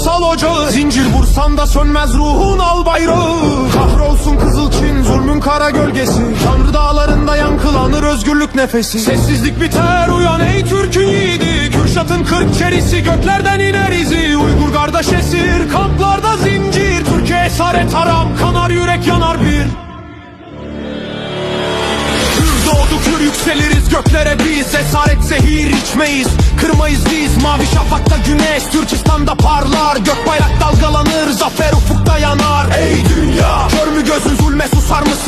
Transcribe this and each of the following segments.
kutsal ocağı. Zincir vursanda sönmez ruhun al bayrağı kara gölgesi. Tanrı dağlarında yankılanır özgürlük nefesi. Sessizlik biter uyan ey Türk'ün yiğidi. Kürşat'ın kırk çerisi göklerden iner izi. Uygur kardeş esir kamplarda zincir. Türkiye esaret haram kanar yürek yanar bir. Hür yükseliriz göklere biz. Esaret zehir içmeyiz. Kırmayız biz mavi şafakta güneş. Türkistan'da parlar Gök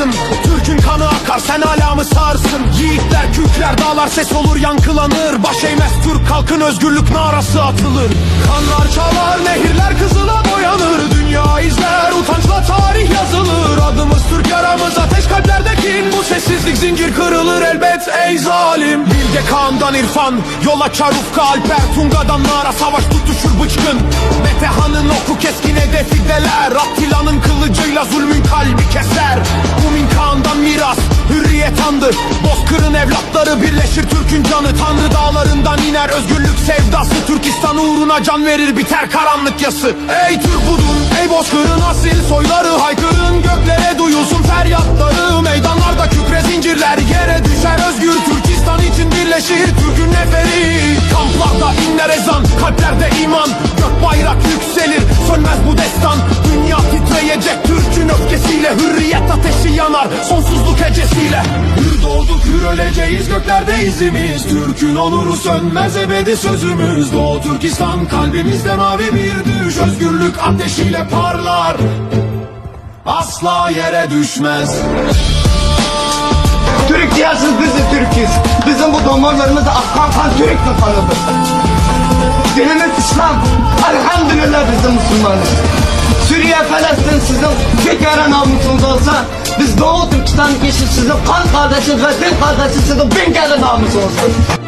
mısın Türk'ün kanı akar sen hala mı sarsın? Yiğitler kükler dağlar ses olur yankılanır. Baş eğmez Türk halkın özgürlük narası atılır. Kanlar çalar elbet ey zalim. Bilge Kağan'dan İrfan Yol açar Ufka Alper. Tunga'dan Nara Savaş tutuşur bıçkın. Metehan'ın oku keskin hedefi deler. Attila'nın kılıcıyla zulmün kalbi keser. Umin Kağan'dan miras Hürriyet andı. Bozkır'ın evlatları birleşir Türk'ün canı. Tanrı dağlarından iner özgürlük sevdası. Türkistan uğruna can verir biter karanlık yası. Ey Türk budun ey Bozkır'ın asil. Soyları Haykırın göklere Hürriyet ateşi yanar sonsuzluk hecesiyle Hür doğduk hür öleceğiz göklerde izimiz Türk'ün onuru sönmez ebedi sözümüz Doğu Türkistan kalbimizde mavi bir düş Özgürlük ateşiyle parlar Asla yere düşmez Türk diyasız biz de Türk'üz. Bizim bu damarlarımızda akan kan Türk kanıdır. Dinimiz İslam. Elhamdülillah biz de Müslümanız. Suriye, Filistin sizin bir kere namusunuz olsa biz Doğu Türkistan kişi sizin kan kardeşiniz ve din kardeşiniz sizin bin kere namusunuzdur.